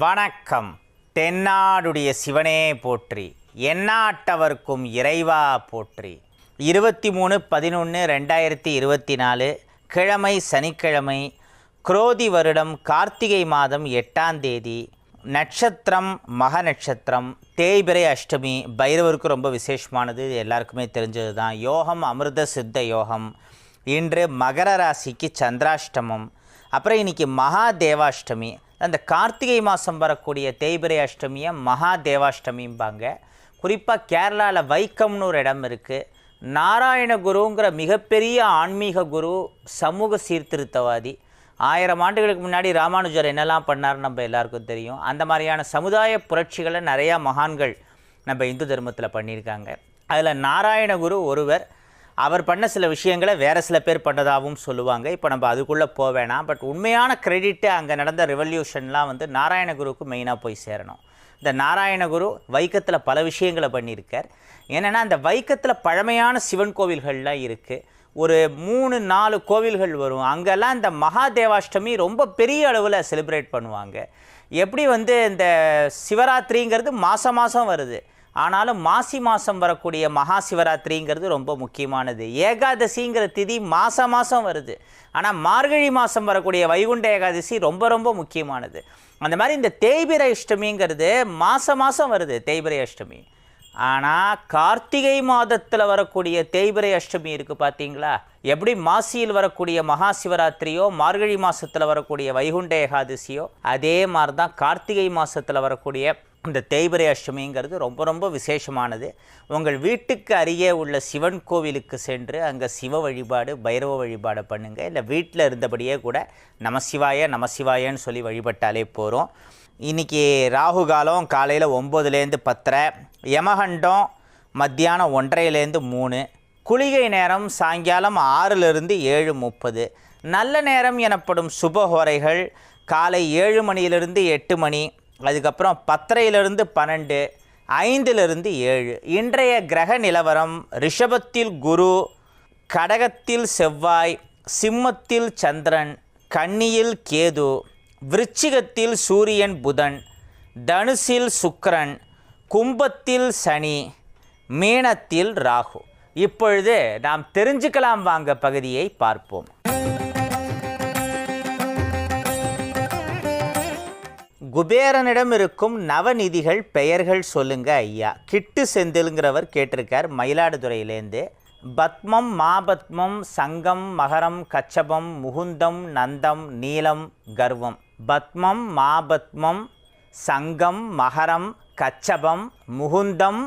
வணக்கம். தென்னாடுடைய சிவனே போற்றி. எந்நாட்டவர்க்கும் இறைவா போற்றி. இருபத்தி மூணு பதினொன்று ரெண்டாயிரத்தி இருபத்தி நாலு கிழமை சனிக்கிழமை குரோதி வருடம் கார்த்திகை மாதம் எட்டாம் தேதி. நட்சத்திரம் மக நட்சத்திரம் தேய்பிரை அஷ்டமி பைரவருக்கு ரொம்ப விசேஷமானது. எல்லாருக்குமே தெரிஞ்சது தான் யோகம் அமிர்த சித்த யோகம். இன்று மகர ராசிக்கு சந்திராஷ்டமம். அப்புறம் இன்றைக்கி மகா தேவாஷ்டமி. அந்த கார்த்திகை மாதம் வரக்கூடிய தேய்பிரை அஷ்டமியை மகா தேவாஷ்டமிம்பாங்க குறிப்பாக கேரளாவில் வைக்கம்னு ஒரு இடம் இருக்குது நாராயண குருங்கிற மிகப்பெரிய ஆன்மீக குரு சமூக சீர்திருத்தவாதி. ஆயிரம் ஆண்டுகளுக்கு முன்னாடி ராமானுஜர் என்னெல்லாம் பண்ணார் நம்ம எல்லாருக்கும் தெரியும். அந்த மாதிரியான சமுதாய புரட்சிகளை நிறையா மகான்கள் நம்ம இந்து தர்மத்தில் பண்ணியிருக்காங்க. அதில் நாராயணகுரு ஒருவர் அவர் பண்ண சில விஷயங்களை வேறு சில பேர் பண்ணதாகவும் சொல்லுவாங்க. இப்போ நம்ம அதுக்குள்ளே போக வேணாம். பட் உண்மையான கிரெடிட்டு அங்கே நடந்த ரெவல்யூஷன்லாம் வந்து நாராயணகுருக்கு மெயினாக போய் சேரணும். இந்த நாராயணகுரு வைக்கத்தில் பல விஷயங்களை பண்ணியிருக்கார். என்னென்னா அந்த வைக்கத்தில் பழமையான சிவன் கோவில்கள்லாம் இருக்குது ஒரு மூணு நாலு கோவில்கள் வரும். அங்கெல்லாம் இந்த மகாதேவாஷ்டமி ரொம்ப பெரிய அளவில் செலிப்ரேட் பண்ணுவாங்க. எப்படி வந்து இந்த சிவராத்திரிங்கிறது மாதம் மாதம் வருது. ஆனாலும் மாசி மாதம் வரக்கூடிய மகா சிவராத்திரிங்கிறது ரொம்ப முக்கியமானது. ஏகாதசிங்கிற திதி மாதம் மாதம் வருது. ஆனால் மார்கழி மாதம் வரக்கூடிய வைகுண்ட ஏகாதசி ரொம்ப ரொம்ப முக்கியமானது. அந்த மாதிரி இந்த தேய்பிரை அஷ்டமிங்கிறது மாதம் மாதம் வருது தேய்பிரை அஷ்டமி. ஆனால் கார்த்திகை மாதத்தில் வரக்கூடிய தேய்பிரை அஷ்டமி இருக்குது பார்த்தீங்களா எப்படி மாசியில் வரக்கூடிய மகா சிவராத்திரியோ மார்கழி மாதத்தில் வரக்கூடிய வைகுண்ட ஏகாதசியோ அதே மாதிரி தான் கார்த்திகை மாதத்தில் வரக்கூடிய இந்த தேய்பிரை அஷ்டமிங்கிறது ரொம்ப ரொம்ப விசேஷமானது. உங்கள் வீட்டுக்கு அருகே உள்ள சிவன் கோவிலுக்கு சென்று அங்கே சிவ வழிபாடு பைரவ வழிபாடு பண்ணுங்கள் இல்லை வீட்டில் இருந்தபடியே கூட நமசிவாய நமசிவாயன்னு சொல்லி வழிபட்டாலே போகிறோம் இன்றைக்கி ராகு காலம் காலையில் ஒம்போதுலேருந்து பத்தரை யமகண்டம் மத்தியானம் ஒன்றரைலேருந்து மூணு குளிகை நேரம் சாயங்காலம் ஆறிலிருந்து ஏழு முப்பது. நல்ல நேரம் எனப்படும் சுபஹோரைகள் காலை ஏழு மணியிலிருந்து எட்டு மணி அதுக்கப்புறம் பத்தரையிலிருந்து பன்னெண்டு ஐந்திலிருந்து ஏழு. இன்றைய கிரக நிலவரம் ரிஷபத்தில் குரு கடகத்தில் செவ்வாய் சிம்மத்தில் சந்திரன் கன்னியில் கேது விருச்சிகத்தில் சூரியன் புதன் தனுசில் சுக்கரன் கும்பத்தில் சனி மீனத்தில் ராகு. இப்பொழுது நாம் தெரிஞ்சுக்கலாம் வாங்க பகுதியை பார்ப்போம். குபேரனிடம் இருக்கும் நவநிதிகள் பெயர்கள் சொல்லுங்க ஐயா. கிட்டு செந்திலுங்கிறவர் கேட்டிருக்கார் மயிலாடுதுறையிலேருந்து பத்மம் மாபத்மம் சங்கம் மகரம் கச்சபம் முகுந்தம் நந்தம் நீலம் கர்வம். பத்மம் மாபத்மம் சங்கம் மகரம் கச்சபம் முகுந்தம்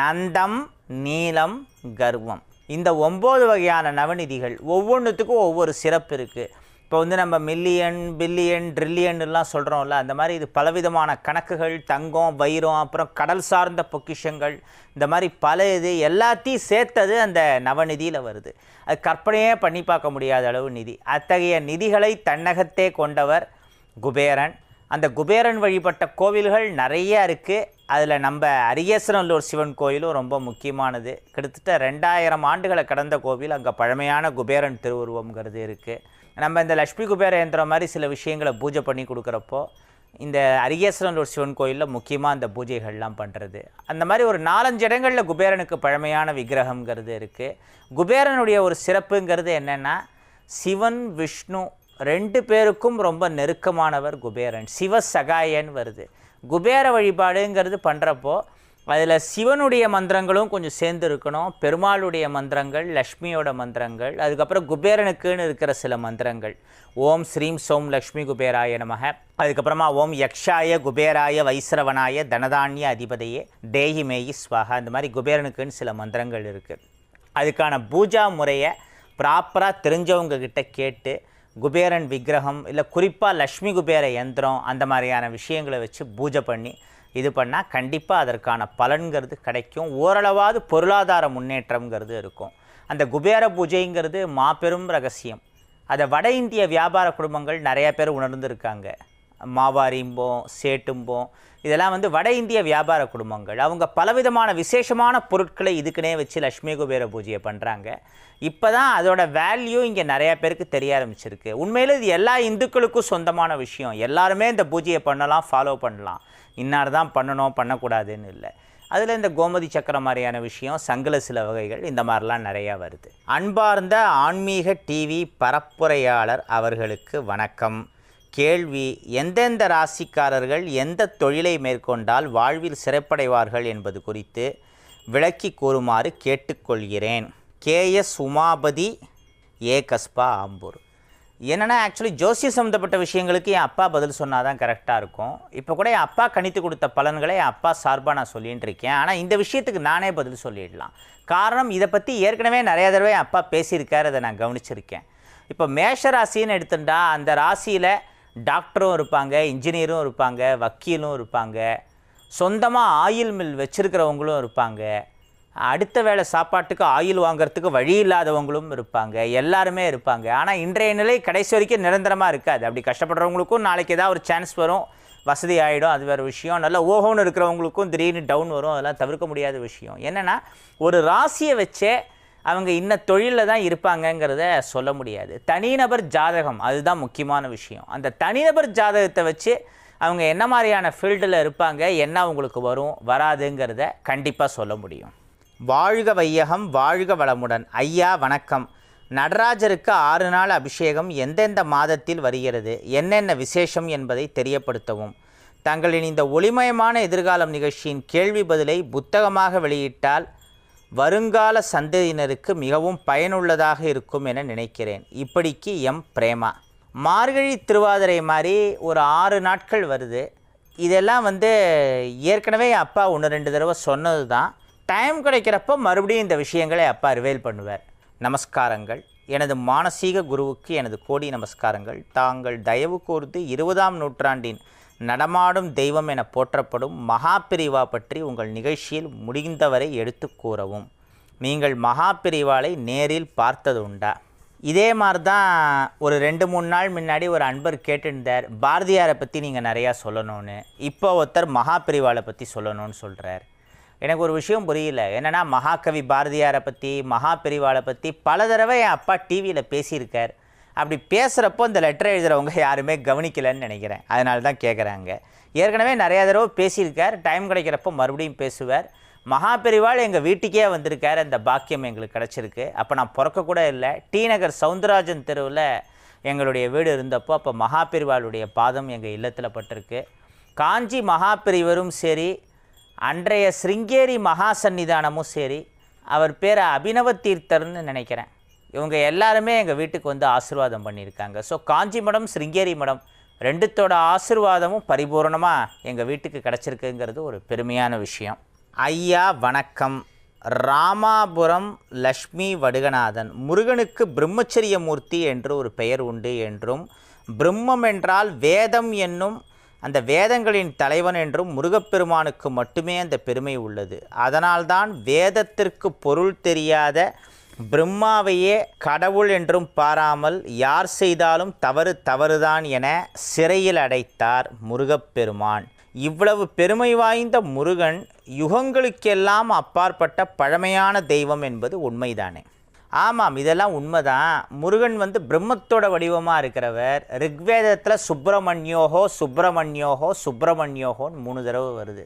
நந்தம் நீலம் கர்வம். இந்த ஒம்பது வகையான நவநிதிகள் ஒவ்வொன்றுத்துக்கும் ஒவ்வொரு சிறப்பு இருக்குது இப்போ வந்து நம்ம மில்லியன் பில்லியன் ட்ரில்லியன்லாம் சொல்கிறோம்ல அந்த மாதிரி இது பலவிதமான கணக்குகள் தங்கம் வைரம் அப்புறம் கடல் சார்ந்த பொக்கிஷங்கள் இந்த மாதிரி பல இது எல்லாத்தையும் சேர்த்தது அந்த நவநிதியில் வருது. அது கற்பனையே பண்ணி பார்க்க முடியாத அளவு நிதி. அத்தகைய நிதிகளை தன்னகத்தே கொண்டவர் குபேரன். அந்த குபேரன் வழிபட்ட கோவில்கள் நிறைய இருக்குது அதில் நம்ம அரியசனல்லூர் சிவன் கோயிலும் ரொம்ப முக்கியமானது. கிட்டத்தட்ட ரெண்டாயிரம் ஆண்டுகளை கடந்த கோவில் அங்கே பழமையான குபேரன் திருவுருவங்கிறது இருக்குது நம்ம இந்த லக்ஷ்மி குபேர யந்திரம் மாதிரி சில விஷயங்களை பூஜை பண்ணி கொடுக்குறப்போ இந்த அரியேஸ்வரன் சிவன் கோயிலில் முக்கியமாக அந்த பூஜைகள்லாம் பண்ணுறது அந்த மாதிரி ஒரு நாலஞ்சு இடங்களில் குபேரனுக்கு பழமையான விக்கிரகங்கிறது இருக்குது குபேரனுடைய ஒரு சிறப்புங்கிறது என்னென்னா சிவன் விஷ்ணு ரெண்டு பேருக்கும் ரொம்ப நெருக்கமானவர் குபேரன். சிவ சகாயன் வருது. குபேர வழிபாடுங்கிறது பண்ணுறப்போ அதில் சிவனுடைய மந்திரங்களும் கொஞ்சம் சேர்ந்து இருக்கணும் பெருமாளுடைய மந்திரங்கள் லக்ஷ்மியோட மந்திரங்கள் அதுக்கப்புறம் குபேரனுக்குன்னு இருக்கிற சில மந்திரங்கள். ஓம் ஸ்ரீம் சோம் லக்ஷ்மி குபேராய நமக. அதுக்கப்புறமா ஓம் யக்ஷாய குபேராய வைஸ்ரவனாய தனதானிய அதிபதியே தேஹி மேயி ஸ்வாகா அந்த மாதிரி குபேரனுக்குன்னு சில மந்திரங்கள் இருக்குது அதுக்கான பூஜா முறையை ப்ராப்பராக தெரிஞ்சவங்க கிட்ட கேட்டு குபேரன் விக்கிரகம் இல்லை குறிப்பாக லக்ஷ்மி குபேர யந்திரம் அந்த மாதிரியான விஷயங்களை வச்சு பூஜை பண்ணி இது பண்ணால் கண்டிப்பாக அதற்கான பலன்கிறது கிடைக்கும். ஓரளவாவது பொருளாதார முன்னேற்றம்ங்கிறது இருக்கும். அந்த குபேர பூஜைங்கிறது மாபெரும் ரகசியம். அதை வட இந்திய வியாபார குடும்பங்கள் நிறையா பேர் உணர்ந்துருக்காங்க. மாவாரிம்போம் சேட்டும்போம் இதெல்லாம் வந்து வட இந்திய வியாபார குடும்பங்கள். அவங்க பலவிதமான விசேஷமான பொருட்களை இதுக்குனே வச்சு லக்ஷ்மி குபேர பூஜையை பண்ணுறாங்க இப்போ தான் அதோட வேல்யூ இங்கே நிறையா பேருக்கு தெரிய ஆரம்பிச்சிருக்கு. உண்மையில் இது எல்லா இந்துக்களுக்கும் சொந்தமான விஷயம். எல்லாருமே இந்த பூஜையை பண்ணலாம் ஃபாலோ பண்ணலாம். இன்னார் தான் பண்ணணும் பண்ணக்கூடாதுன்னு இல்லை. அதில் இந்த கோமதி சக்கரம் மாதிரியான விஷயம் சங்கல சில வகைகள் இந்த மாதிரிலாம் நிறையா வருது. அன்பார்ந்த ஆன்மீக டிவி பரப்புரையாளர் அவர்களுக்கு வணக்கம். கேள்வி எந்தெந்த ராசிக்காரர்கள் எந்த தொழிலை மேற்கொண்டால் வாழ்வில் சிறப்படைவார்கள் என்பது குறித்து விளக்கி கூறுமாறு கேட்டுக்கொள்கிறேன். K S Umapathy A. Kasba Ambur. என்னென்னா ஆக்சுவலி ஜோசிய சம்மந்தப்பட்ட விஷயங்களுக்கு என் அப்பா பதில் சொன்னால் தான் கரெக்டாக இருக்கும். இப்போ கூட என் அப்பா கணித்து கொடுத்த பலன்களை என் அப்பா சார்பாக நான் சொல்லிகிட்டு இருக்கேன். ஆனால் இந்த விஷயத்துக்கு நானே பதில் சொல்லிடலாம். காரணம் இதை பற்றி ஏற்கனவே நிறையா தடவை என் அப்பா பேசியிருக்காரு அதை நான் கவனிச்சிருக்கேன். இப்போ மேஷ ராசின்னு எடுத்துட்டா அந்த ராசியில் டாக்டரும் இருப்பாங்க இன்ஜினியரும் இருப்பாங்க வக்கீலும் இருப்பாங்க. சொந்தமாக ஆயில் மில் வச்சுருக்கிறவங்களும் இருப்பாங்க. அடுத்த வேளை சாப்பாட்டுக்கு ஆயில் வாங்குறதுக்கு வழி இல்லாதவங்களும் இருப்பாங்க. எல்லாருமே இருப்பாங்க. ஆனால் இன்றைய நிலை கடைசி வரைக்கும் நிரந்தரமாக இருக்காது. அப்படி கஷ்டப்படுறவங்களுக்கும் நாளைக்கு ஏதாவது ஒரு சான்ஸ் வரும். வசதி ஆகிடும் அது வேறு விஷயம். நல்லா ஓஹோன்னு இருக்கிறவங்களுக்கும் திடீர்னு டவுன் வரும். அதெல்லாம் தவிர்க்க முடியாத விஷயம். என்னென்னா ஒரு ராசியை வச்சே அவங்க இன்ன தொழிலில் தான் இருப்பாங்கங்கிறத சொல்ல முடியாது. தனிநபர் ஜாதகம் அதுதான் முக்கியமான விஷயம். அந்த தனிநபர் ஜாதகத்தை வச்சு அவங்க என்ன மாதிரியான ஃபீல்டில் இருப்பாங்க என்ன அவங்களுக்கு வரும் வராதுங்கிறத கண்டிப்பாக சொல்ல முடியும். வாழ்க வையகம் வாழ்க வளமுடன். ஐயா வணக்கம். நடராஜருக்கு ஆறு நாள் அபிஷேகம் எந்தெந்த மாதத்தில் வருகிறது என்னென்ன விசேஷம் என்பதை தெரியப்படுத்தவும். தங்களின் இந்த ஒளிமயமான எதிர்காலம் நிகழ்ச்சியின் கேள்வி பதிலை புத்தகமாக வெளியிட்டால் வருங்கால சந்ததியினருக்கு மிகவும் பயனுள்ளதாக இருக்கும் என நினைக்கிறேன். இப்படிக்கு எம். பிரேமா. மார்கழி திருவாதிரை மாதிரி ஒரு ஆறு நாட்கள் வருது. இதெல்லாம் வந்து ஏற்கனவே அப்பா ஒன்று ரெண்டு தடவை சொன்னது தான் டைம் கிடைக்கிறப்போ மறுபடியும் இந்த விஷயங்களை அப்பா ரிவேல் பண்ணுவார். நமஸ்காரங்கள். எனது மானசீக குருவுக்கு எனது கோடி நமஸ்காரங்கள். தாங்கள் தயவு கூர்ந்து இருபதாம் நூற்றாண்டின் நடமாடும் தெய்வம் என போற்றப்படும் மகாபிரிவா பற்றி உங்கள் நிகழ்ச்சியில் முடிந்தவரை எடுத்து கூறவும். நீங்கள் மகாபிரிவாளை நேரில் பார்த்தது உண்டா? இதே மாதிரி தான் ஒரு ரெண்டு மூணு நாள் முன்னாடி ஒரு அன்பர் கேட்டிருந்தார் பாரதியாரை பற்றி நீங்கள் நிறையா சொல்லணும்னு. இப்போ ஒருத்தர் மகாபிரிவாளை பற்றி சொல்லணும்னு சொல்கிறார் எனக்கு ஒரு விஷயம் புரியல. என்னென்னா மகாகவி பாரதியாரை பற்றி மகாபிரிவாளை பற்றி பல தடவை என் அப்பா டிவியில் பேசியிருக்கார். அப்படி பேசுகிறப்போ இந்த லெட்டர் எழுதுகிறவங்க யாருமே கவனிக்கலைன்னு நினைக்கிறேன். அதனால தான் கேட்குறாங்க ஏற்கனவே நிறையா தடவை பேசியிருக்கார். டைம் கிடைக்கிறப்போ மறுபடியும் பேசுவார். மகாபெரிவாள் எங்கள் வீட்டுக்கே வந்திருக்கார். அந்த பாக்கியம் எங்களுக்கு கிடச்சிருக்கு. அப்போ நான் பிறக்க கூட இல்லை. டி நகர் சவுந்தரராஜன் தெருவில் எங்களுடைய வீடு இருந்தப்போ அப்போ மகாபெரிவாளுடைய பாதம் எங்கள் இல்லத்தில் பட்டிருக்கு. காஞ்சி மகாபெரிவரும் சரி அன்றைய சிருங்கேரி மகா சந்நிதானமும் சரி அவர் பேரை அபினவ தீர்த்தர்னு நினைக்கிறேன். இவங்க எல்லாருமே எங்கள் வீட்டுக்கு வந்து ஆசீர்வாதம் பண்ணியிருக்காங்க. ஸோ காஞ்சி மடம் சிருங்கேரி மடம் ரெண்டுத்தோட ஆசீர்வாதமும் பரிபூரணமாக எங்கள் வீட்டுக்கு கிடச்சிருக்குங்கிறது ஒரு பெருமையான விஷயம். ஐயா வணக்கம். ராமாபுரம் லக்ஷ்மி வடுகநாதன். முருகனுக்கு பிரம்மச்சரிய மூர்த்தி என்று ஒரு பெயர் உண்டு என்றும் பிரம்மம் என்றால் வேதம் என்னும் அந்த வேதங்களின் தலைவன் என்றும் முருகப்பெருமானுக்கு மட்டுமே அந்த பெருமை உள்ளது. அதனால்தான் வேதத்திற்கு பொருள் தெரியாத பிரம்மாவையே கடவுள் என்றும் பாராமல் யார் செய்தாலும் தவறு தவறுதான் என சிறையில் அடைத்தார் முருகப்பெருமான். இவ்வளவு பெருமை வாய்ந்த முருகன் யுகங்களுக்கெல்லாம் அப்பாற்பட்ட பழமையான தெய்வம் என்பது உண்மைதானே. ஆமாம் இதெல்லாம் உண்மைதான். முருகன் வந்து பிரம்மத்தோட வடிவமாக இருக்கிறவர். ரிக்வேதத்தில் சுப்பிரமணியோகோ சுப்பிரமணியோகோ சுப்பிரமணியோகோன்னு மூணு தடவை வருது.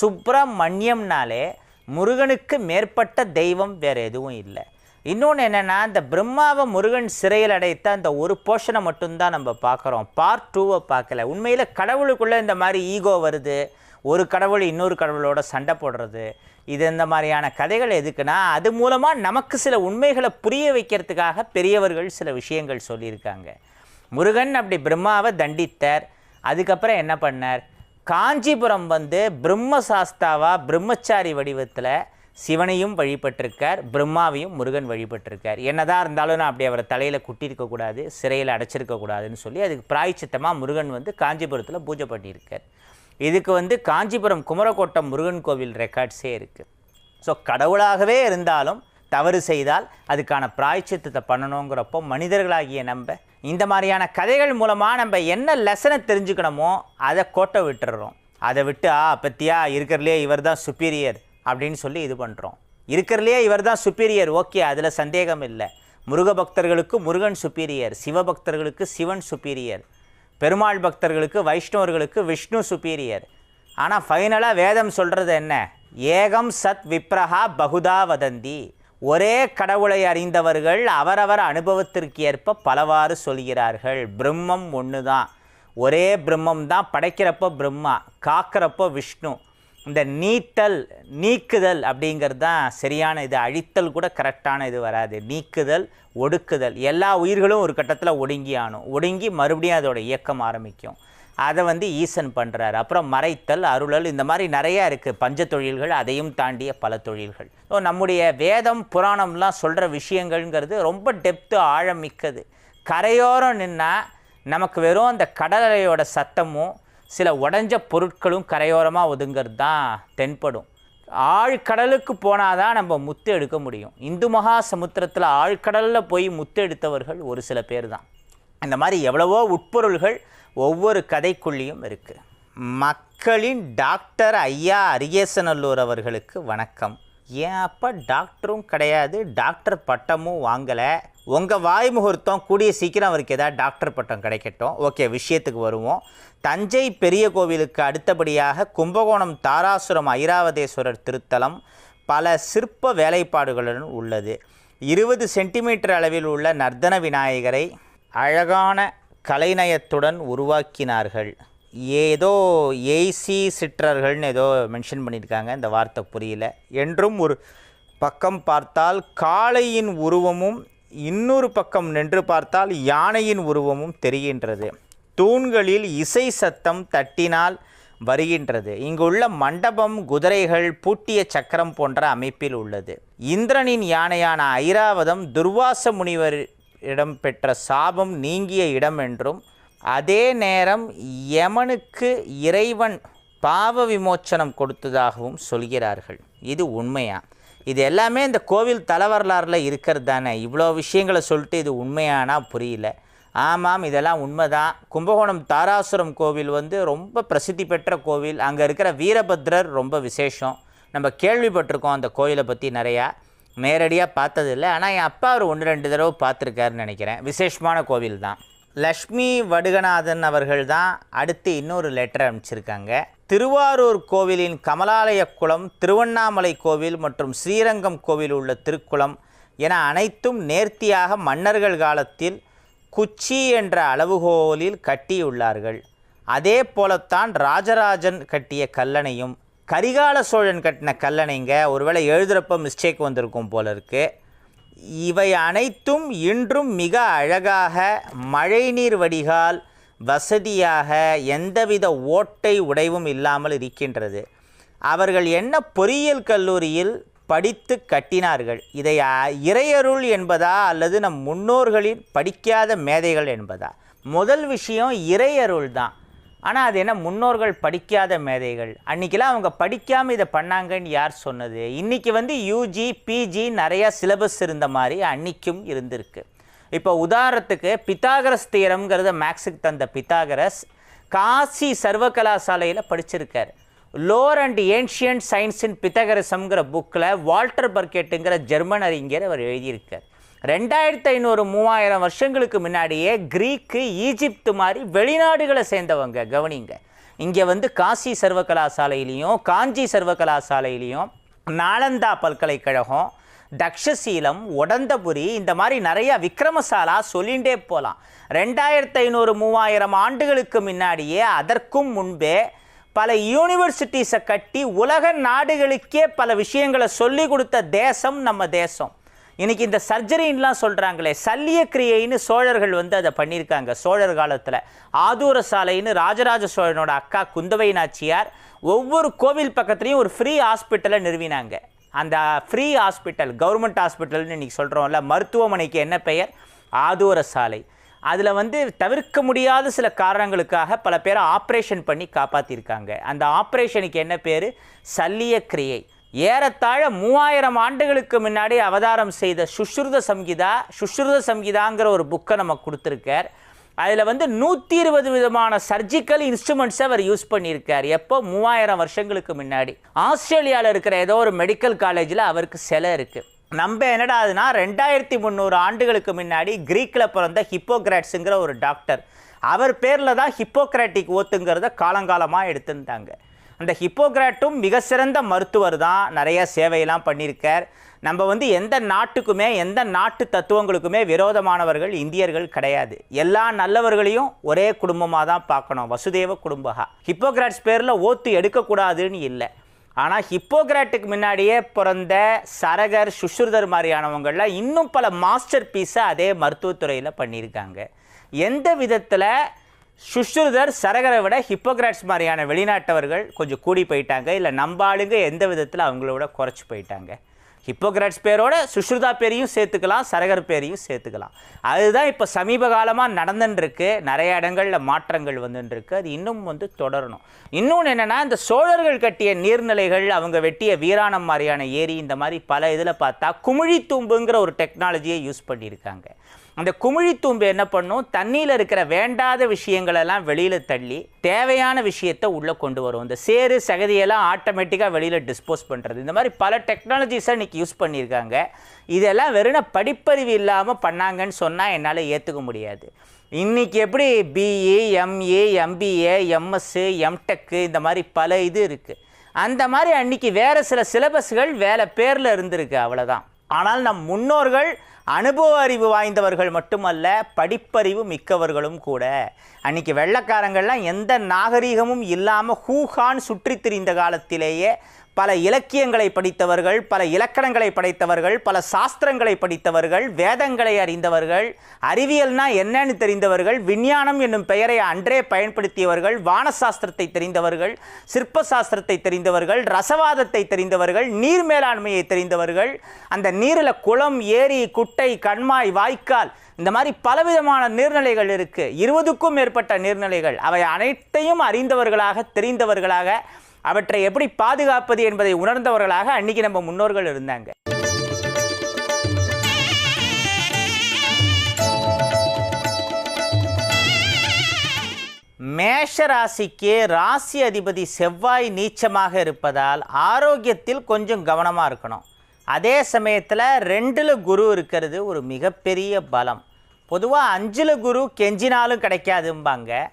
சுப்பிரமணியம்னாலே முருகனுக்கு மேற்பட்ட தெய்வம் வேறு எதுவும் இல்லை. இன்னொன்று என்னென்னா இந்த பிரம்மாவை முருகன் சிறையில் அடைத்த அந்த ஒரு போர்ஷனை மட்டும்தான் நம்ம பார்க்குறோம். பார்ட் டூவை பார்க்கல. உண்மையில் கடவுளுக்குள்ளே இந்த மாதிரி ஈகோ வருது. ஒரு கடவுள் இன்னொரு கடவுளோட சண்டை போடுறது. இது இந்த மாதிரியான கதைகள் எதுக்குன்னா அது மூலமாக நமக்கு சில உண்மைகளை புரிய வைக்கிறதுக்காக பெரியவர்கள் சில விஷயங்கள் சொல்லியிருக்காங்க. முருகன் அப்படி பிரம்மாவை தண்டித்தார். அதுக்கப்புறம் என்ன பண்ணார்? காஞ்சிபுரம் வந்து பிரம்ம சாஸ்தாவா பிரம்மச்சாரி வடிவத்தில் சிவனையும் வழிபட்டிருக்கார் பிரம்மாவையும் முருகன் வழிபட்டிருக்கார். என்னதான் இருந்தாலும் நான் அப்படி அவரை தலையில் குட்டியிருக்கக்கூடாது சிறையில் அடைச்சிருக்கக்கூடாதுன்னு சொல்லி அதுக்கு பிராய்ச்சித்தமாக முருகன் வந்து காஞ்சிபுரத்தில் பூஜை பண்ணியிருக்கார். இதுக்கு வந்து காஞ்சிபுரம் குமரக்கோட்டம் முருகன் கோவில் ரெக்கார்ட்ஸே இருக்குது ஸோ கடவுளாகவே இருந்தாலும் தவறு செய்தால் அதுக்கான பிராய்ச்சித்தத்தை பண்ணணுங்கிறப்போ மனிதர்களாகிய நம்ம இந்த மாதிரியான கதைகள் மூலமாக நம்ம என்ன லெசனை தெரிஞ்சுக்கணுமோ அதை கோட்டை விட்டுடுறோம் அதை விட்டு ஆ பத்தியா இருக்கிறதுலே இவர் தான் சுப்பீரியர் அப்படின்னு சொல்லி இது பண்ணுறோம் இருக்கிறதுலே இவர் தான் சுப்பீரியர் ஓகே அதில் சந்தேகம் இல்லை. முருக பக்தர்களுக்கு முருகன் சுப்பீரியர் சிவபக்தர்களுக்கு சிவன் சுப்பீரியர் பெருமாள் பக்தர்களுக்கு வைஷ்ணவர்களுக்கு விஷ்ணு சுப்பீரியர் ஆனால் ஃபைனலாக வேதம் சொல்கிறது என்ன? ஏகம் சத் விப்ரஹா பகுதா வதந்தி. ஒரே கடவுளை அறிந்தவர்கள் அவரவர் அனுபவத்திற்கு ஏற்ப பலவாறு சொல்கிறார்கள். பிரம்மம் ஒன்று தான் ஒரே பிரம்மம் தான். படைக்கிறப்போ பிரம்மா காக்கிறப்போ விஷ்ணு. இந்த நீத்தல் நீக்குதல் அப்படிங்கிறது தான் சரியான இது. அழித்தல் கூட கரெக்டான இது வராது. நீக்குதல் ஒடுக்குதல் எல்லா உயிர்களும் ஒரு கட்டத்தில் ஒடுங்கி ஆனும் ஒடுங்கி மறுபடியும் அதோட இயக்கம் ஆரம்பிக்கும். அதை வந்து ஈசன் பண்ணுறாரு அப்புறம் மறைத்தல் அருளல் இந்த மாதிரி நிறையா இருக்குது பஞ்ச தொழில்கள் அதையும் தாண்டிய பல தொழில்கள். ஸோ நம்முடைய வேதம் புராணம்லாம் சொல்கிற விஷயங்கள்ங்கிறது ரொம்ப டெப்த்து ஆழம் மிக்கது. கரையோரம் நின்னால் நமக்கு வெறும் அந்த கடலையோட சத்தமும் சில உடஞ்ச பொருட்களும் கரையோரமாக ஒதுங்கிறது தான் தென்படும். ஆழ்கடலுக்கு போனால் தான் நம்ம முத்து எடுக்க முடியும். இந்து மகா சமுத்திரத்தில் ஆழ்கடலில் போய் முத்து எடுத்தவர்கள் ஒரு சில பேர் தான் இந்த மாதிரி எவ்வளவோ உட்பொருள்கள் ஒவ்வொரு கதைக்குள்ளேயும் இருக்குது மக்களின் டாக்டர் ஐயா அரியசநல்லூர் அவர்களுக்கு வணக்கம். ஏன் அப்போ டாக்டரும் கிடையாது டாக்டர் பட்டமும் வாங்கலை? உங்கள் வாய் முகூர்த்தம் கூடிய சீக்கிரம் அவருக்கு ஏதாவது டாக்டர் பட்டம் கிடைக்கட்டும். ஓகே விஷயத்துக்கு வருவோம். தஞ்சை பெரிய கோவிலுக்கு அடுத்தபடியாக கும்பகோணம் தாராசுரம் ஐராவதேஸ்வரர் திருத்தலம் பல சிற்ப வேலைப்பாடுகளுடன் உள்ளது. இருபது சென்டிமீட்டர் அளவில் உள்ள நர்தன விநாயகரை அழகான கலைநயத்துடன் உருவாக்கினார்கள். ஏதோ ஏசி சிற்றர்கள்னு ஏதோ மென்ஷன் பண்ணியிருக்காங்க இந்த வார்த்தை புரியல. என்றும் ஒரு பக்கம் பார்த்தால் காளையின் உருவமும் இன்னொரு பக்கம் நின்று பார்த்தால் யானையின் உருவமும் தெரிகின்றது. தூண்களில் இசை சத்தம் தட்டினால் வருகின்றது. இங்குள்ள மண்டபம் குதிரைகள் பூட்டிய சக்கரம் போன்ற அமைப்பில் உள்ளது. இந்திரனின் யானையான ஐராவதம் துர்வாச முனிவர் இடம் பெற்ற சாபம் நீங்கிய இடம் என்றும் அதே நேரம் யமனுக்கு இறைவன் பாவ விமோச்சனம் கொடுத்ததாகவும் சொல்கிறார்கள். இது உண்மையா? இது எல்லாமே இந்த கோவில் தலைவரலாறில் இருக்கிறது தானே. இவ்வளோ விஷயங்களை சொல்லிட்டு இது உண்மையானா புரியல. ஆமாம் இதெல்லாம் உண்மைதான். கும்பகோணம் தாராசுரம் கோவில் வந்து ரொம்ப பிரசித்தி பெற்ற கோவில். அங்கே இருக்கிற வீரபத்ரர் ரொம்ப விசேஷம். நம்ம கேள்விப்பட்டிருக்கோம் அந்த கோயிலை பற்றி நிறையா. நேரடியாக பார்த்ததில்ல. ஆனால் என் அப்பா ஒரு ஒன்று ரெண்டு தடவை பார்த்துருக்காருன்னு நினைக்கிறேன். விசேஷமான கோவில் தான். லக்ஷ்மி வடுகநாதன் அவர்கள் தான் அடுத்து இன்னொரு லெட்டர் அனுப்பிச்சிருக்காங்க. திருவாரூர் கோவிலின் கமலாலய குளம் திருவண்ணாமலை கோவில் மற்றும் ஸ்ரீரங்கம் கோவில் உள்ள திருக்குளம் என அனைத்தும் நேர்த்தியாக மன்னர்கள் காலத்தில் குச்சி என்ற அளவுகோலில் கட்டியுள்ளார்கள். அதே போலத்தான் ராஜராஜன் கட்டிய கல்லணையும் கரிகால சோழன் கட்டின கல்லணைங்க ஒருவேளை எழுதுகிறப்ப மிஸ்டேக் வந்திருக்கும் போல இருக்குது இவை அனைத்தும் இன்றும் மிக அழகாக மழைநீர் வடிகால் வசதியாக எந்தவித ஓட்டை உடைவும் இல்லாமல் இருக்கின்றது. அவர்கள் என்ன பொறியியல் கல்லூரியில் படித்து கட்டினார்கள்? இதை இறையருள் என்பதா அல்லது நம் முன்னோர்களின் படிக்காத மேதைகள் என்பதா? முதல் விஷயம் இறையருள் தான். ஆனால் அது என்ன முன்னோர்கள் படிக்காத மேதைகள். அன்றைக்கெல்லாம் அவங்க படிக்காமல் இதை பண்ணாங்கன்னு யார் சொன்னது? இன்றைக்கி வந்து யூஜி பிஜி நிறையா சிலபஸ் இருந்த மாதிரி அன்னைக்கும் இருந்திருக்கு. இப்போ உதாரணத்துக்கு பித்தாகரஸ் தீரம்ங்கிறத மேக்ஸுக்கு தந்த பித்தாகரஸ் காசி சர்வகலாசாலையில் படிச்சிருக்கார். Lore and ancient science in பித்தகரசம்ங்கிற புக்கில் வால்டர் பர்கெட்டுங்கிற ஜெர்மன் அறிஞர் அவர் எழுதியிருக்கார். ரெண்டாயிரத்து ஐநூறு மூவாயிரம் வருஷங்களுக்கு முன்னாடியே கிரீக்கு ஈஜிப்து மாதிரி வெளிநாடுகளை சேர்ந்தவங்க. கவனிங்க. இங்கே வந்து காசி சர்வகலாசாலையிலையும் காஞ்சி சர்வகலாசாலையிலையும் நாலந்தா பல்கலைக்கழகம் தக்ஷசீலம் உடந்தபுரி இந்த மாதிரி நிறையா விக்ரமசாலா சொல்லிகிட்டே போகலாம் ரெண்டாயிரத்து ஐநூறு மூவாயிரம் ஆண்டுகளுக்கு முன்னாடியே அதற்கும் முன்பே பல யூனிவர்சிட்டிஸை கட்டி உலக நாடுகளுக்கே பல விஷயங்களை சொல்லி கொடுத்த தேசம் நம்ம தேசம். இன்னைக்கு இந்த சர்ஜரின்லாம் சொல்கிறாங்களே சல்லிய கிரியைன்னு சோழர்கள் வந்து அதை பண்ணியிருக்காங்க. சோழர் காலத்தில் ஆதூர சாலைன்னு ராஜராஜ சோழனோட அக்கா குந்தவை நாச்சியார் ஒவ்வொரு கோவில் பக்கத்துலேயும் ஒரு ஃப்ரீ ஹாஸ்பிட்டலை நிறுவினாங்க. அந்த ஃப்ரீ ஹாஸ்பிட்டல் கவர்மெண்ட் ஹாஸ்பிட்டல்னு இன்றைக்கி சொல்கிறோம்ல மருத்துவமனைக்கு என்ன பெயர்? ஆதூர சாலை அதில் வந்து தவிர்க்க முடியாத சில காரணங்களுக்காக பல பேரை ஆப்ரேஷன் பண்ணி காப்பாற்றிருக்காங்க அந்த ஆப்ரேஷனுக்கு என்ன பேர்? சல்லிய கிரியை. ஏறத்தாழ மூவாயிரம் ஆண்டுகளுக்கு முன்னாடி அவதாரம் செய்த சுஷ்ருத சம்ஹிதா சுஷ்ருத சம்ஹிதாங்கிற ஒரு புக்கை நமக்கு கொடுத்துருக்கார். அதில் வந்து நூற்றி இருபது விதமான சர்ஜிக்கல் இன்ஸ்ட்ருமெண்ட்ஸை அவர் யூஸ் பண்ணியிருக்கார். எப்போ? மூவாயிரம் வருஷங்களுக்கு முன்னாடி. ஆஸ்திரேலியாவில் இருக்கிற ஏதோ ஒரு மெடிக்கல் காலேஜில் அவருக்கு சிலை இருக்குது நம்ம என்னடா அதுனா ரெண்டாயிரத்தி முந்நூறு ஆண்டுகளுக்கு முன்னாடி கிரீக்கில் பிறந்த ஹிப்போக்ராட்ஸுங்கிற ஒரு டாக்டர் அவர் பேரில் தான் ஹிப்போக்ராட்டிக் ஓத்துங்கிறத காலங்காலமாக எடுத்திருந்தாங்க. அந்த ஹிப்போக்ராட்டும் மிக சிறந்த மருத்துவர் தான் நிறைய சேவையெல்லாம் பண்ணியிருக்கார். நம்ம வந்து எந்த நாட்டுக்குமே எந்த நாட்டு தத்துவங்களுக்குமே விரோதமானவர்கள் இந்தியர்கள் கிடையாது. எல்லா நல்லவர்களையும் ஒரே குடும்பமாக தான் பார்க்கணும். வசுதேவ குடும்பகா. ஹிப்போக்ராட்ஸ் பேரில் ஓத்து எடுக்கக்கூடாதுன்னு இல்லை. ஆனால் ஹிப்போக்ராட்டுக்கு முன்னாடியே பிறந்த சரகர் சுஷ்ருதர் மாதிரியானவங்கள்லாம் இன்னும் பல மாஸ்டர் பீஸை அதே மருத்துவத்துறையில் பண்ணியிருக்காங்க. எந்த விதத்தில் சுஷ்ருதர் சரகரை விட ஹிப்போக்ராட்ஸ் மாதிரியான வெளிநாட்டவர்கள் கொஞ்சம் கூடி போயிட்டாங்க. இல்லை நம்ம ஆளுங்க எந்த விதத்தில் அவங்களோட குறைச்சி போயிட்டாங்க. ஹிப்போக்ராட்ஸ் பேரோட சுஷ்ருதா பேரையும் சேர்த்துக்கலாம் சரகர் பேரையும் சேர்த்துக்கலாம். அதுதான் இப்போ சமீப காலமாக நடந்துட்டுருக்கு நிறைய இடங்களில் மாற்றங்கள் வந்துட்டுருக்கு அது இன்னும் வந்து தொடரணும். இன்னொன்று என்னென்னா இந்த சோழர்கள் கட்டிய நீர்நிலைகள் அவங்க வெட்டிய வீராணம் மாதிரியான ஏரி இந்த மாதிரி பல இதில் பார்த்தா குமிழி தூம்புங்கிற ஒரு டெக்னாலஜியை யூஸ் பண்ணியிருக்காங்க. அந்த குமிழி தூம்பு என்ன பண்ணும்? தண்ணியில் இருக்கிற வேண்டாத விஷயங்களெல்லாம் வெளியில் தள்ளி தேவையான விஷயத்தை உள்ளே கொண்டு வரும். இந்த சேறு சகதியெல்லாம் ஆட்டோமேட்டிக்காக வெளியில் டிஸ்போஸ் பண்ணுறது இந்த மாதிரி பல டெக்னாலஜிஸை இன்றைக்கி யூஸ் பண்ணியிருக்காங்க. இதெல்லாம் வெறும் படிப்பறிவு இல்லாமல் பண்ணாங்கன்னு சொன்னால் என்னால் ஏற்றுக்க முடியாது. இன்றைக்கி எப்படி B E M A M B A M S M Tech இந்த மாதிரி பல இது இருக்குது அந்த மாதிரி அன்றைக்கி வேறு சில சிலபஸ்கள் வேலை பேரில் இருந்திருக்கு அவ்வளோதான் ஆனால் நம் முன்னோர்கள் அனுபவ அறிவு வாய்ந்தவர்கள் மட்டுமல்ல படிப்பறிவு மிக்கவர்களும் கூட. அன்னைக்கு வெள்ளக்காரங்கள்லாம் எந்த நாகரீகமும் இல்லாமல் ஹூஹான் சுற்றித் திரிந்த காலத்திலேயே பல இலக்கியங்களை படித்தவர்கள் பல இலக்கணங்களை படைத்தவர்கள் பல சாஸ்திரங்களை படித்தவர்கள் வேதங்களை அறிந்தவர்கள் அறிவியல்னா என்னன்னு தெரிந்தவர்கள் விஞ்ஞானம் என்னும் பெயரை அன்றே பயன்படுத்தியவர்கள் வானசாஸ்திரத்தை தெரிந்தவர்கள் சிற்ப சாஸ்திரத்தை தெரிந்தவர்கள் ரசவாதத்தை தெரிந்தவர்கள் நீர் மேலாண்மையை தெரிந்தவர்கள் அந்த நீரில் குளம் ஏரி குட்டை கண்மாய் வாய்க்கால் இந்த மாதிரி பலவிதமான நீர்நிலைகள் இருக்குது இருபதுக்கும் மேற்பட்ட நீர்நிலைகள். அவை அனைத்தையும் அறிந்தவர்களாக தெரிந்தவர்களாக அவற்றை எப்படி பாதுகாப்பது என்பதை உணர்ந்தவர்களாக அன்னைக்கு நம்ம முன்னோர்கள் இருந்தாங்க. மேஷ ராசிக்கு ராசி அதிபதி செவ்வாய் நீச்சமாக இருப்பதால் ஆரோக்கியத்தில் கொஞ்சம் கவனமாக இருக்கணும். அதே சமயத்தில் ரெண்டில் குரு இருக்கிறது ஒரு மிகப்பெரிய பலம். பொதுவாக அஞ்சில் குரு கெஞ்சினாலும் கிடைக்காதும்பாங்க.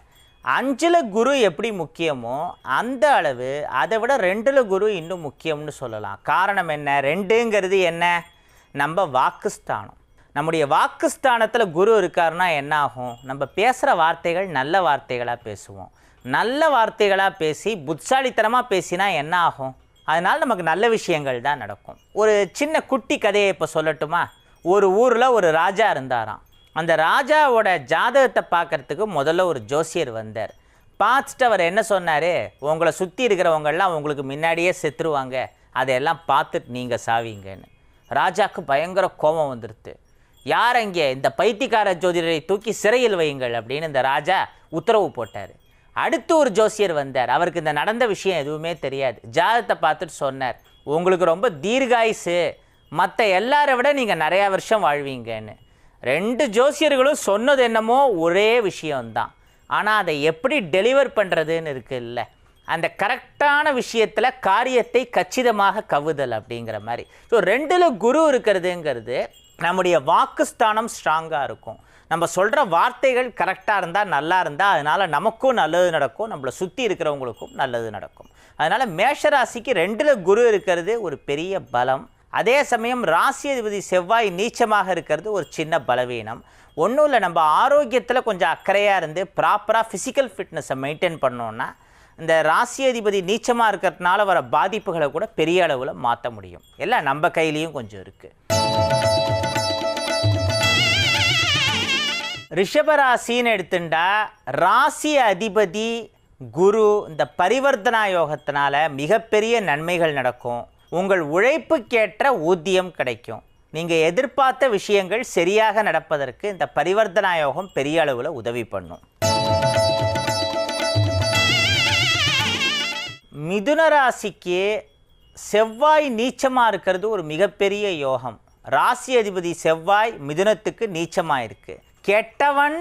அஞ்சில் குரு எப்படி முக்கியமோ அந்த அளவு அதை விட ரெண்டில் குரு இன்னும் முக்கியம்னு சொல்லலாம். காரணம் என்ன? ரெண்டுங்கிறது என்ன? நம்ம வாக்குஸ்தானம். நம்முடைய வாக்குஸ்தானத்தில் குரு இருக்காருன்னா என்ன ஆகும் நம்ம பேசுகிற வார்த்தைகள் நல்ல வார்த்தைகளாக பேசுவோம். நல்ல வார்த்தைகளாக பேசி புத்தாலித்தனமாக பேசினா என்ன ஆகும் அதனால் நமக்கு நல்ல விஷயங்கள் தான் நடக்கும். ஒரு சின்ன குட்டி கதையை இப்போ சொல்லட்டுமா? ஒரு ஊரில் ஒரு ராஜா இருந்தாராம். அந்த ராஜாவோட ஜாதகத்தை பார்க்கறதுக்கு முதல்ல ஒரு ஜோசியர் வந்தார். பார்த்துட்டு அவர் என்ன சொன்னார்? உங்களை சுற்றி இருக்கிறவங்கெல்லாம் உங்களுக்கு முன்னாடியே செத்துருவாங்க. அதையெல்லாம் பார்த்துட்டு நீங்கள் சாவீங்கன்னு. ராஜாவுக்கு பயங்கர கோபம் வந்துடுது யார் அங்கே? இந்த பைத்தியக்கார ஜோதிடரை தூக்கி சிறையில் வையுங்கள் அப்படின்னு இந்த ராஜா உத்தரவு போட்டார். அடுத்து ஒரு ஜோசியர் வந்தார். அவருக்கு இந்த நடந்த விஷயம் எதுவுமே தெரியாது. ஜாதகத்தை பார்த்துட்டு சொன்னார். உங்களுக்கு ரொம்ப தீர்காயுசு. மற்ற எல்லாரை விட நீங்கள் நிறையா வருஷம் வாழ்வீங்கன்னு. ரெண்டு ஜோசியர்களும் சொன்னது என்னமோ ஒரே விஷயம்தான். ஆனால் அதை எப்படி டெலிவர் பண்ணுறதுன்னு இருக்குல்ல அந்த கரெக்டான விஷயத்தில் காரியத்தை கச்சிதமாக கவுதல் அப்படிங்கிற மாதிரி. ஸோ ரெண்டில் குரு இருக்கிறதுங்கிறது நம்முடைய வாக்குஸ்தானம் ஸ்ட்ராங்காக இருக்கும். நம்ம சொல்கிற வார்த்தைகள் கரெக்டாக இருந்தால் நல்லா இருந்தால் அதனால் நமக்கும் நல்லது நடக்கும். நம்மளை சுற்றி இருக்கிறவங்களுக்கும் நல்லது நடக்கும். அதனால் மேஷராசிக்கு ரெண்டில் குரு இருக்கிறது ஒரு பெரிய பலம். அதே சமயம் ராசி அதிபதி செவ்வாய் நீச்சமாக இருக்கிறது ஒரு சின்ன பலவீனம். ஒன்றும் இல்லை நம்ம ஆரோக்கியத்தில் கொஞ்சம் அக்கறையாக இருந்து ப்ராப்பராக ஃபிசிக்கல் ஃபிட்னஸை மெயின்டைன் பண்ணோன்னா இந்த ராசி அதிபதி நீச்சமாக இருக்கிறதுனால வர பாதிப்புகளை கூட பெரிய அளவில் மாற்ற முடியும். எல்லாம் நம்ம கையிலையும் கொஞ்சம் இருக்குது ரிஷபராசின்னு எடுத்துட்டா ராசி அதிபதி குரு இந்த பரிவர்த்தனா யோகத்தினால மிகப்பெரிய நன்மைகள் நடக்கும். உங்கள் உழைப்புக்கேற்ற ஊதியம் கிடைக்கும். நீங்கள் எதிர்பார்த்த விஷயங்கள் சரியாக நடப்பதற்கு இந்த பரிவர்த்தனா யோகம் பெரிய அளவில் உதவி பண்ணும். மிதுன ராசிக்கு செவ்வாய் நீச்சமாக இருக்கிறது ஒரு மிகப்பெரிய யோகம். ராசி அதிபதி செவ்வாய் மிதுனத்துக்கு நீச்சமாக இருக்கு. கெட்டவன்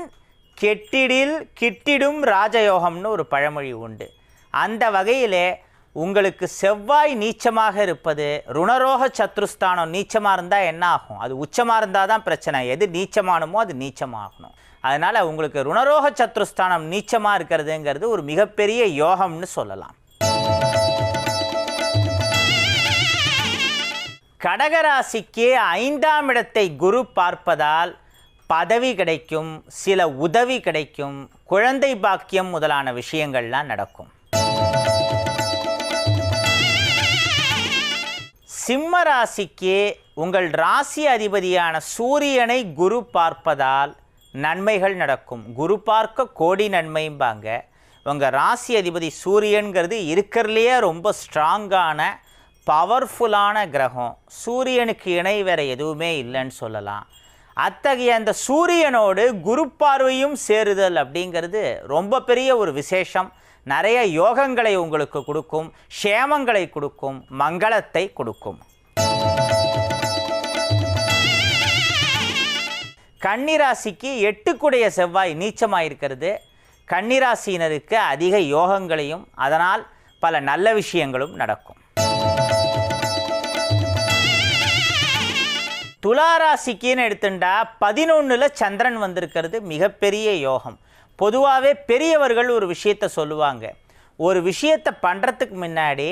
கெட்டிடில் கிட்டிடும் ராஜயோகம்னு ஒரு பழமொழி உண்டு. அந்த வகையிலே உங்களுக்கு செவ்வாய் நீச்சமாக இருப்பது ருணரோக சத்ருஸ்தானம் நீச்சமாக இருந்தால் என்ன ஆகும் அது உச்சமாக இருந்தால் தான் பிரச்சனை. எது நீச்சமானமோ அது நீச்சமாகணும். அதனால் உங்களுக்கு ருணரோக சத்ருஸ்தானம் நீச்சமாக இருக்கிறதுங்கிறது ஒரு மிகப்பெரிய யோகம்னு சொல்லலாம். கடகராசிக்கு ஐந்தாம் இடத்தை குரு பார்ப்பதால் பதவி கிடைக்கும் சில உதவி கிடைக்கும் குழந்தை பாக்கியம் முதலான விஷயங்கள்லாம் நடக்கும். சிம்ம ராசிக்கு உங்கள் ராசி அதிபதியான சூரியனை குரு பார்ப்பதால் நன்மைகள் நடக்கும். குரு பார்க்க கோடி நன்மைம்பாங்க உங்கள் ராசி அதிபதி சூரியன்கிறது இருக்கிறதுலையே ரொம்ப ஸ்ட்ராங்கான பவர்ஃபுல்லான கிரகம். சூரியனுக்கு இணை வேற எதுவுமே இல்லைன்னு சொல்லலாம். அத்தகைய அந்த சூரியனோடு குரு பார்வையும் சேருதல் அப்படிங்கிறது ரொம்ப பெரிய ஒரு விசேஷம். நிறைய யோகங்களை உங்களுக்கு கொடுக்கும் க்ஷேமங்களை கொடுக்கும் மங்களத்தை கொடுக்கும். கன்னிராசிக்கு எட்டுக்குடைய செவ்வாய் நீச்சமாக இருக்கிறது கன்னிராசியினருக்கு அதிக யோகங்களையும் அதனால் பல நல்ல விஷயங்களும் நடக்கும். துளாராசிக்குன்னு எடுத்துட்டா பதினொன்றில் சந்திரன் வந்திருக்கிறது மிகப்பெரிய யோகம். பொதுவாகவே பெரியவர்கள் ஒரு விஷயத்தை சொல்லுவாங்க. ஒரு விஷயத்தை பண்ணுறதுக்கு முன்னாடி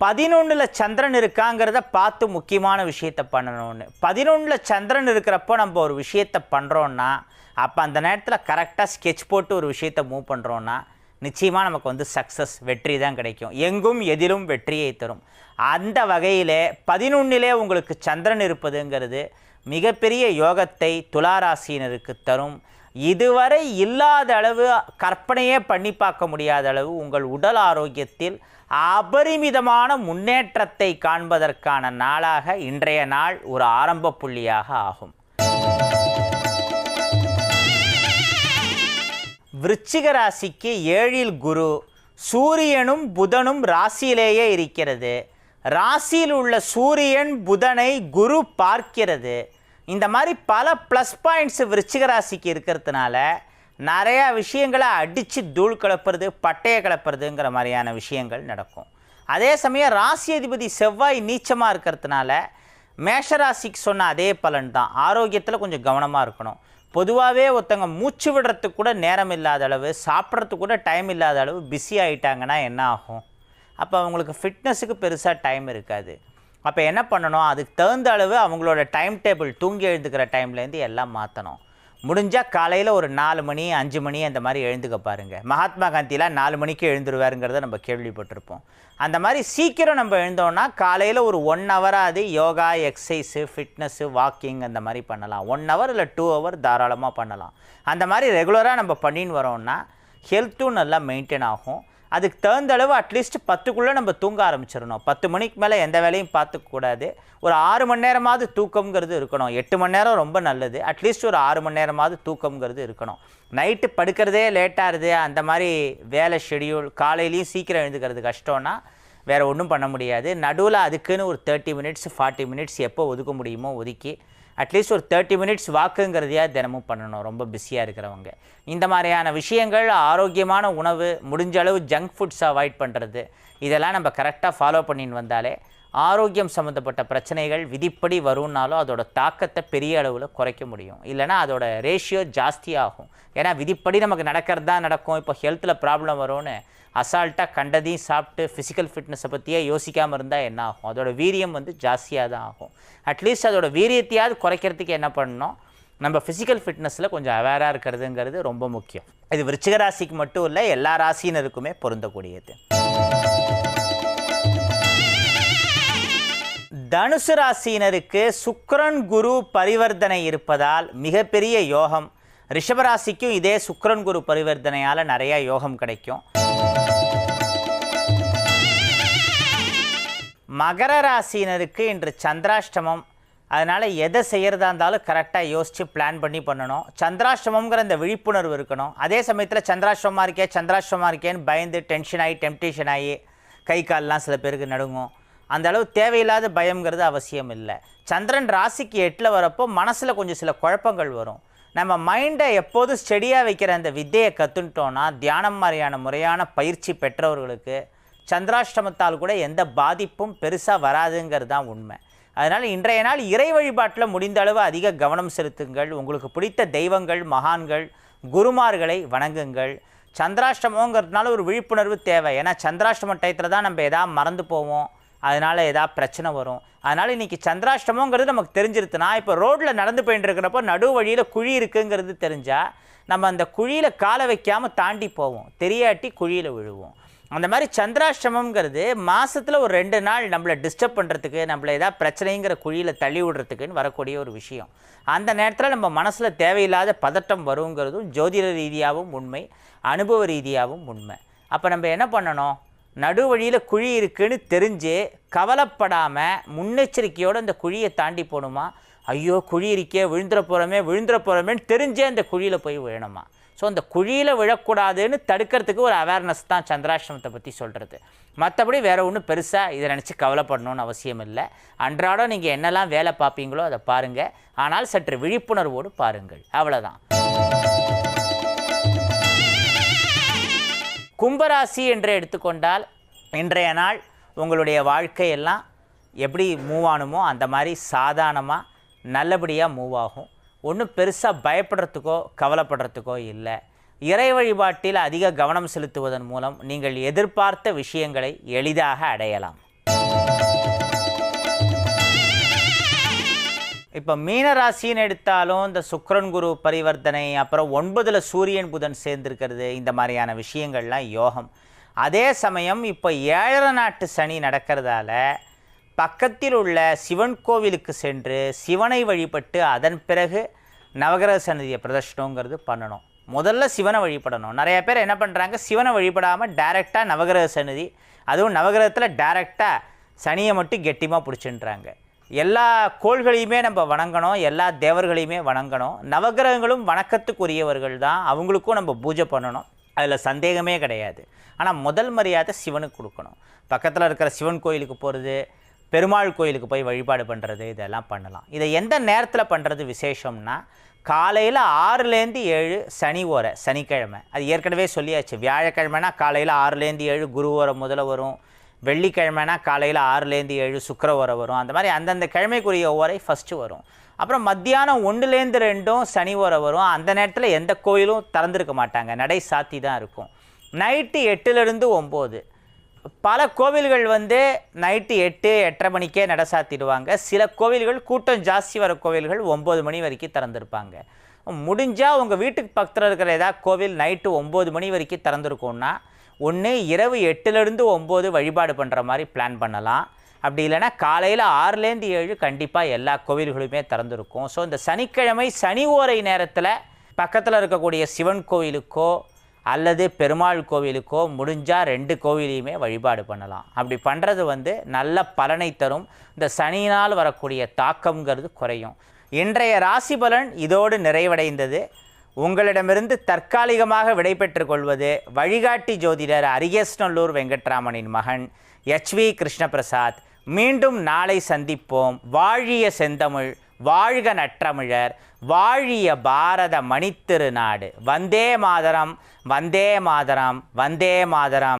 பதினொன்றில் சந்திரன் இருக்காங்கிறத பார்த்து முக்கியமான விஷயத்தை பண்ணணும்னு. பதினொன்றில் சந்திரன் இருக்கிறப்போ நம்ம ஒரு விஷயத்தை பண்ணுறோன்னா அப்போ அந்த நேரத்தில் கரெக்டாக ஸ்கெட்ச் போட்டு ஒரு விஷயத்தை மூவ் பண்ணுறோன்னா நிச்சயமாக நமக்கு வந்து சக்ஸஸ் வெற்றி தான் கிடைக்கும். எங்கும் எதிலும் வெற்றியை தரும். அந்த வகையிலே பதினொன்னிலே உங்களுக்கு சந்திரன் இருப்பதுங்கிறது மிகப்பெரிய யோகத்தை துளாராசியினருக்கு தரும். இதுவரை இல்லாத அளவு கற்பனையே பண்ணி பார்க்க முடியாத அளவு உங்கள் உடல் ஆரோக்கியத்தில் அபரிமிதமான முன்னேற்றத்தை காண்பதற்கான நாளாக இன்றைய நாள் ஒரு ஆரம்ப புள்ளியாக ஆகும். விருச்சிக ராசிக்கு ஏழில் குரு சூரியனும் புதனும் ராசியிலேயே இருக்கிறது. ராசியில் உள்ள சூரியன் புதனை குரு பார்க்கிறது. இந்த மாதிரி பல ப்ளஸ் பாயிண்ட்ஸ் விருச்சிகராசிக்கு இருக்கிறதுனால நிறையா விஷயங்களை அடித்து தூள் கிளப்புறது பட்டையை கிளப்புறதுங்கிற மாதிரியான விஷயங்கள் நடக்கும். அதே சமயம் ராசி அதிபதி செவ்வாய் நீச்சமாக இருக்கிறதுனால மேஷராசிக்கு சொன்ன அதே பலன் தான் ஆரோக்கியத்தில் கொஞ்சம் கவனமாக இருக்கணும். பொதுவாகவே ஒருத்தங்க மூச்சு விடுறதுக்கு கூட நேரம் இல்லாத அளவு சாப்பிட்றதுக்கு கூட டைம் இல்லாத அளவு பிஸி ஆகிட்டாங்கன்னா என்ன ஆகும்? அப்போ அவங்களுக்கு ஃபிட்னஸுக்கு பெருசாக டைம் இருக்காது. அப்போ என்ன பண்ணணும்? அதுக்கு தகுந்த அளவு அவங்களோட டைம் டேபிள் தூங்கி எழுந்துக்கிற டைம்லேருந்து எல்லாம் மாற்றணும் முடிஞ்சால் காலையில் ஒரு நாலு மணி அஞ்சு மணி அந்த மாதிரி எழுந்துக்க பாருங்கள் மகாத்மா காந்திலாம் நாலு மணிக்கு எழுந்துருவாருங்கிறத நம்ம கேள்விப்பட்டிருப்போம். அந்த மாதிரி சீக்கிரம் நம்ம எழுந்தோன்னா காலையில் ஒரு ஒன் ஹவராது யோகா எக்ஸசைஸு ஃபிட்னஸ்ஸு வாக்கிங் அந்த மாதிரி பண்ணலாம். ஒன் ஹவர் இல்லை டூ ஹவர் தாராளமாக பண்ணலாம். அந்த மாதிரி ரெகுலராக நம்ம பண்ணின்னு வரோம்னா ஹெல்த்தும் நல்லா மெயின்டைன் ஆகும். அதுக்கு தகுந்த அளவு அட்லீஸ்ட் பத்துக்குள்ளே நம்ம தூங்க ஆரம்பிச்சிடணும். பத்து மணிக்கு மேலே எந்த வேலையும் பார்த்துக்கூடாது ஒரு ஆறு மணி நேரமாவது தூக்கம்ங்கிறது இருக்கணும். எட்டு மணி நேரம் ரொம்ப நல்லது. அட்லீஸ்ட் ஒரு ஆறு மணி நேரமாவது தூக்கம்ங்கிறது இருக்கணும். நைட்டு படுக்கிறதே லேட்டாகுது அந்த மாதிரி வேலை ஷெடியூல் காலையிலையும் சீக்கிரம் எழுந்துக்கிறது கஷ்டம்னா வேறு ஒன்றும் பண்ண முடியாது. நடுவில் அதுக்குன்னு ஒரு தேர்ட்டி மினிட்ஸ் ஃபார்ட்டி மினிட்ஸ் எப்போ ஒதுக்க முடியுமோ ஒதுக்கி அட்லீஸ்ட் ஒரு தேர்ட்டி மினிட்ஸ் வாக்குங்கிறதையா தினமும் பண்ணணும். ரொம்ப பிஸியாக இருக்கிறவங்க. இந்த மாதிரியான விஷயங்கள் ஆரோக்கியமான உணவு முடிஞ்ச அளவு ஜங்க் ஃபுட்ஸ் அவாய்ட் பண்ணுறது இதெல்லாம் நம்ம கரெக்டாக ஃபாலோ பண்ணின்னு வந்தாலே ஆரோக்கியம் சம்மந்தப்பட்ட பிரச்சனைகள் விதிப்படி வரும்னாலும் அதோட தாக்கத்தை பெரிய அளவில் குறைக்க முடியும். இல்லைனா அதோட ரேஷியோ ஜாஸ்தியாகும் ஏன்னா விதிப்படி நமக்கு நடக்கிறது தான் நடக்கும். இப்போ ஹெல்த்தில் ப்ராப்ளம் வரும்னு அசால்ட்டாக கண்டதையும் சாப்பிட்டு ஃபிசிக்கல் ஃபிட்னஸை பற்றியே யோசிக்காமல் இருந்தால் என்ன ஆகும்? அதோட வீரியம் வந்து ஜாஸ்தியாக தான் ஆகும் அட்லீஸ்ட் அதோட வீரியத்தையாவது குறைக்கிறதுக்கு என்ன பண்ணணும்? நம்ம ஃபிசிக்கல் ஃபிட்னஸில் கொஞ்சம் அவேராக இருக்கிறதுங்கிறது ரொம்ப முக்கியம். இது விருச்சிக ராசிக்கு மட்டும் இல்லை எல்லா ராசியினருக்குமே பொருந்தக்கூடியது. தனுசு ராசியினருக்கு சுக்ரன் குரு பரிவர்த்தனை இருப்பதால் மிகப்பெரிய யோகம். ரிஷபராசிக்கும் இதே சுக்ரன் குரு பரிவர்த்தனையால் நிறையா யோகம் கிடைக்கும். மகர ராசியினருக்கு இன்று சந்திராஷ்டமம். அதனால் எதை செய்கிறதா இருந்தாலும் கரெக்டாக யோசித்து பிளான் பண்ணி பண்ணணும். சந்திராஷ்டமங்கிற இந்த விழிப்புணர்வு இருக்கணும். அதே சமயத்தில் சந்திராஷ்டமமாக இருக்கே சந்திராஷ்டமமாக இருக்கேன்னு பயந்து டென்ஷன் ஆகி டெம்டேஷன் ஆகி கை கால்லாம் சில பேருக்கு நடுங்கும். அந்த அளவு தேவையில்லாத பயம்ங்கிறது அவசியம் இல்லை. சந்திரன் ராசிக்கு எட்டில் வரப்போ மனசில் கொஞ்சம் சில குழப்பங்கள் வரும். நம்ம மைண்டை எப்போதும் ஸ்டெடியாக வைக்கிற அந்த வித்தையை கற்றுன்ட்டோன்னா தியானம் மாதிரியான முறையான பயிற்சி பெற்றவர்களுக்கு சந்திராஷ்டமத்தால் கூட எந்த பாதிப்பும் பெருசாக வராதுங்கிறது தான் உண்மை. அதனால் இன்றைய நாள் இறை வழிபாட்டில் முடிந்த அளவு அதிக கவனம் செலுத்துங்கள். உங்களுக்கு பிடித்த தெய்வங்கள் மகான்கள் குருமார்களை வணங்குங்கள். சந்திராஷ்டமங்கிறதுனால ஒரு விழிப்புணர்வு தேவை. ஏன்னா சந்திராஷ்டம டயத்தில் தான் நம்ம எதாவது மறந்து போவோம். அதனால் ஏதாவது பிரச்சனை வரும். அதனால் இன்றைக்கி சந்திராஷ்டமோங்கிறது நமக்கு தெரிஞ்சிருது நான் இப்போ ரோட்டில் நடந்து போயிட்டு இருக்கிறப்போ நடு வழியில் குழி இருக்குங்கிறது தெரிஞ்சால் நம்ம அந்த குழியில் காலை வைக்காமல் தாண்டி போவோம். தெரியாட்டி குழியில் விழுவோம். அந்த மாதிரி சந்திராஷ்டமங்கிறது மாதத்தில் ஒரு ரெண்டு நாள் நம்மளை டிஸ்டர்ப் பண்ணுறதுக்கு நம்மளை ஏதாவது பிரச்சனைங்கிற குழியில் தள்ளி விடுறதுக்குன்னு வரக்கூடிய ஒரு விஷயம். அந்த நேரத்தில் நம்ம மனசில் தேவையில்லாத பதட்டம் வருங்கிறதும் ஜோதிட ரீதியாகவும் உண்மை அனுபவ ரீதியாகவும் உண்மை. அப்போ நம்ம என்ன பண்ணணும்? நடு வழியில் குழி இருக்குன்னு தெரிஞ்சு கவலைப்படாமல் முன்னெச்சரிக்கையோடு அந்த குழியை தாண்டி போகணுமா ஐயோ குழி இருக்கே விழுந்துற போகிறோமே விழுந்துற போகிறோமேன்னு தெரிஞ்சே அந்த குழியில் போய் விழணுமா? ஸோ அந்த குழியில் விழக்கூடாதுன்னு தடுக்கிறதுக்கு ஒரு அவேர்னஸ் தான் சந்திராஷ்டமத்தை பற்றி சொல்கிறது மற்றபடி வேறு ஒன்றும் பெருசாக இதை நினச்சி கவலைப்படணும்னு அவசியம் இல்லை. அன்றாடம் நீங்கள் என்னெல்லாம் வேலை பார்ப்பீங்களோ அதை பாருங்கள் ஆனால் சற்று விழிப்புணர்வோடு பாருங்கள். அவ்வளோதான் கும்பராசி என்று எடுத்துக்கொண்டால் இன்றைய நாள் உங்களுடைய வாழ்க்கையெல்லாம் எப்படி மூவ் ஆகணுமோ அந்த மாதிரி சாதாரணமாக நல்லபடியாக மூவ் ஆகும். ஒன்றும் பெருசாக பயப்படுறதுக்கோ கவலைப்படுறதுக்கோ இல்லை. இறை வழிபாட்டில் அதிக கவனம் செலுத்துவதன் மூலம் நீங்கள் எதிர்பார்த்த விஷயங்களை எளிதாக அடையலாம். இப்போ மீனராசின்னு எடுத்தாலும் இந்த சுக்ரன் குரு பரிவர்த்தனை அப்புறம் ஒன்பதில் சூரியன் புதன் சேர்ந்திருக்கிறது இந்த மாதிரியான விஷயங்கள்லாம் யோகம். அதே சமயம் இப்போ ஏழரை நாட்டு சனி நடக்கிறதால பக்கத்தில் உள்ள சிவன் கோவிலுக்கு சென்று சிவனை வழிபட்டு அதன் பிறகு நவகிரக சன்னதியை பிரதர்ஷனங்கிறது பண்ணணும். முதல்ல சிவனை வழிபடணும். நிறைய பேர் என்ன பண்ணுறாங்க சிவனை வழிபடாமல் டைரெக்டாக நவகிரக சன்னதி அதுவும் நவகிரகத்தில் டைரெக்டாக சனியை மட்டும் கெட்டிமாக பிடிச்சின்றாங்க. எல்லா கோள்களையுமே நம்ம வணங்கணும் எல்லா தேவர்களையுமே வணங்கணும். நவகிரகங்களும் வணக்கத்துக்குரியவர்கள் தான். அவங்களுக்கும் நம்ம பூஜை பண்ணணும். அதில் சந்தேகமே கிடையாது. ஆனால் முதல் மரியாதை சிவனுக்கு கொடுக்கணும். பக்கத்தில் இருக்கிற சிவன் கோயிலுக்கு போகிறது பெருமாள் கோயிலுக்கு போய் வழிபாடு பண்ணுறது இதெல்லாம் பண்ணலாம். இதை எந்த நேரத்தில் பண்ணுறது விசேஷம்னா காலையில் ஆறுலேருந்து ஏழு சனி ஓரை சனிக்கிழமை. அது ஏற்கனவே சொல்லியாச்சு. வியாழக்கிழமைனா காலையில் ஆறுலேருந்து ஏழு குரு ஓரை முதல்ல வரும். வெள்ளிக்கிழமைனா காலையில் ஆறுலேருந்து ஏழு சுக்கர ஓரை வரும். அந்த மாதிரி அந்தந்த கிழமைக்குரிய ஓரை ஃபஸ்ட்டு வரும். அப்புறம் மத்தியானம் ஒன்றுலேருந்து ரெண்டும் சனி ஓரை வரும். அந்த நேரத்தில் எந்த கோயிலும் திறந்துருக்க மாட்டாங்க. நடை சாத்தி தான் இருக்கும். நைட்டு எட்டுலேருந்து ஒம்பது. பல கோவில்கள் வந்து நைட்டு எட்டு எட்டரை மணிக்கே நட சாத்திடுவாங்க சில கோவில்கள் கூட்டம் ஜாஸ்தி வர கோவில்கள் ஒம்பது மணி வரைக்கும் திறந்துருப்பாங்க. முடிஞ்சால் உங்கள் வீட்டுக்கு பக்கத்தில் இருக்கிற ஏதாவது கோவில் நைட்டு ஒம்பது மணி வரைக்கும் திறந்துருக்கோன்னா ஒன்று இரவு எட்டுலேருந்து ஒம்பது வழிபாடு பண்ணுற மாதிரி பிளான் பண்ணலாம். அப்படி இல்லைன்னா காலையில் ஆறுலேருந்து ஏழு கண்டிப்பாக எல்லா கோவில்களுமே திறந்துருக்கும். ஸோ இந்த சனிக்கிழமை சனி ஓரை நேரத்தில் பக்கத்தில் இருக்கக்கூடிய சிவன் கோவிலுக்கோ அல்லது பெருமாள் கோவிலுக்கோ முடிஞ்சால் ரெண்டு கோவிலையுமே வழிபாடு பண்ணலாம். அப்படி பண்ணுறது வந்து நல்ல பலனை தரும். இந்த சனியினால் வரக்கூடிய தாக்கம்ங்கிறது குறையும். இன்றைய ராசி பலன் இதோடு நிறைவடைந்தது. உங்களிடமிருந்து தற்காலிகமாக விடைபெற்றுக் கொள்வது வழிகாட்டி ஜோதிடர் அரியஸ்நல்லூர் வெங்கட்ராமனின் மகன் எச்வி கிருஷ்ணபிரசாத். மீண்டும் நாளை சந்திப்போம். வாழிய செந்தமிழ். வாழ்க நற்றமிழர் வாழிய பாரத மணித்திருநாடு. வந்தே மாதரம் வந்தே மாதரம் வந்தே மாதரம்.